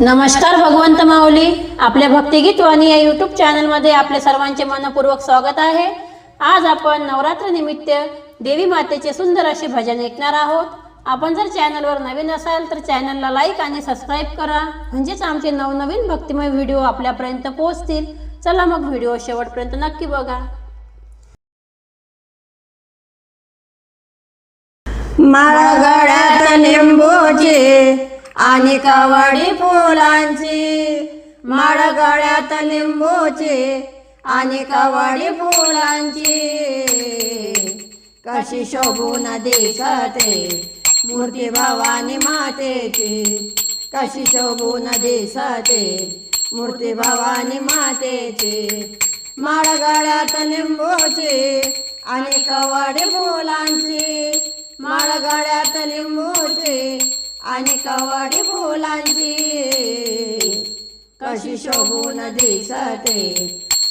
नमस्कार भगवंत माऊली. आपल्या भक्तिगीत वाणी या युट्यूब चॅनलमध्ये आपले सर्वांचे मनपूर्वक स्वागत आहे. आज आपण नवरात्र निमित्त देवी मातेचे सुंदर असे भजन ऐकणार आहोत. आपण जर चॅनलवर नवीन असाल तर चॅनलला लाईक आणि सबस्क्राईब करा. म्हणजेच आमचे नवनवीन भक्तिमय व्हिडिओ आपल्यापर्यंत पोहोचतील. चला मग व्हिडिओ शेवटपर्यंत नक्की बघा. माळगड्यात लिंबूची आणि कवडी फुलांची माळगड्यात लिंबूची आणि कवडी फुलांची. कशी शोभून दिसते मूर्ती भवानी मातेची कशी शोभून दिसते मूर्ती भवानी मातेची. माळगड्यात लिंबूची आणि कवडी फुलांची माळगड्यात लिंबूची आणि कवडी फुलांची. कशी शोभून दिसते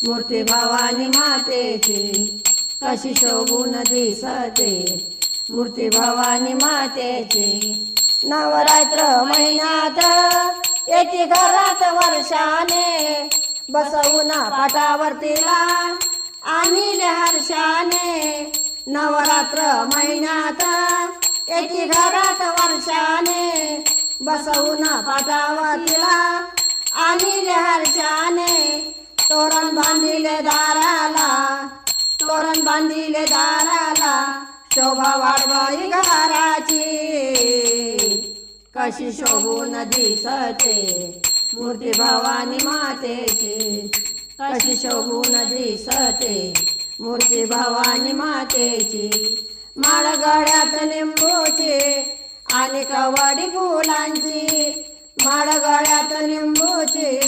मूर्ती भवानी मातेची. कशी शोभून दिसते मूर्ती भवानी मातेची. नवरात्र महिन्यात येते घरात वर्षाने बसवून पाटावरतीला आणि हर्षाने. नवरात्र महिन्यात एकी घरात वर्षाने बसवून पाटावरतीला आणि हर्षाने तोरण बांधिले दाराला. तोरण बांधिले दाराला. शोभा वाढवाई घराची. कशी शोभून दिसते मूर्ती भवानी मातेची. कशी शोभून दिसते मूर्ती भवानी मातेची. माळ लिंबूचे आणि कवाडी फुलांची. माळ लिंबूचे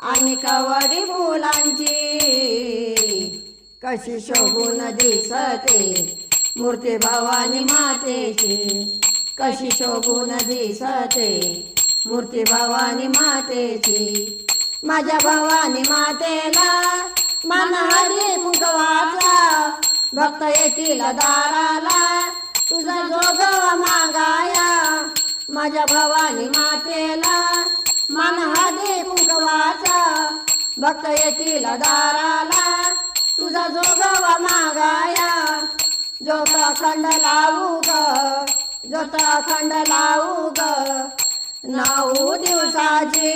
आणि कवाडी फुलांची. कशी शोभून दिसते मूर्ती भवानी मातेची. कशी शोभून दिसते मूर्ती भवानी मातेची. माझ्या भवानी मातेला मन हरी मुगवाचा भक्त येतील दाराला. तुझा जोगवा मागाया माझ्या भवानी मातेला. मन दे मुगवाचा भक्त येतील दाराला. तुझा जोगवा मागाया जोत अखंड लावू ग जोत अखंड लावू ग. नऊ दिवसाची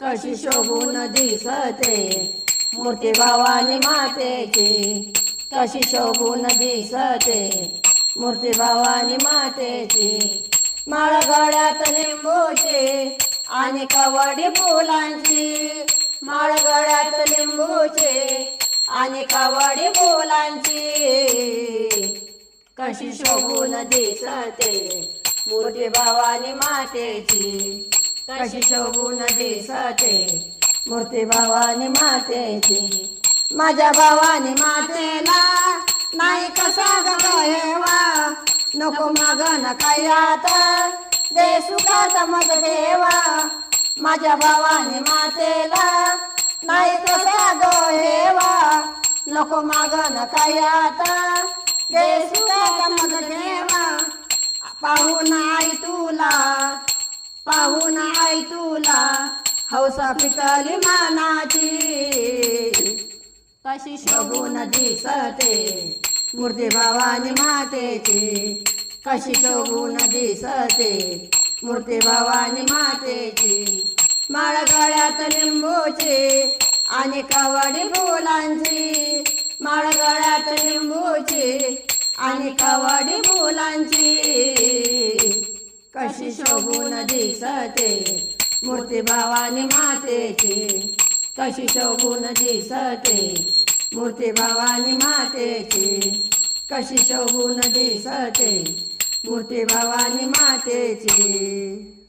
कशी शोभून दिसते. मूर्ती भावानी मातेची. कशी शोभून दिसते. मूर्ती भावानी मातेची. माळ गळ्यात लिंबूची आणि कवडी फुलांची. माळ गळ्यात लिंबूची आणि कवडी फुलांची. कशी शोभून दिसते. मूर्ती भावानी मातेची. कशी शोभून दिसते. मूर्ती भावानी मातेची. माझ्या भावानी मातेला नाही कसा गवा नको मागण काय आता दे सुखाचा मग देवा माझ्या भावानी मातेला नाही कसा हेवा नको मागण काय आता दे सुखाचा मग देवा पाहून आई तुला पाहून आई तुला. हौसा पितली मानाची. कशी शोभून दिसते मूर्ती भवानी मातेची. कशी शोभून दिसते मूर्ती भवानी मातेची. माळ गळ्यात लिंबूची आणि कवडी फुलांची. माळ गळ्यात लिंबूची आणि कवडी फुलांची. कशी शोभून दिसते मूर्ती भावानी मातेची. कशी शोभून दिसते. मूर्ती भावानी मातेची. कशी शोभून दिसते. मूर्ती भावानी मातेची.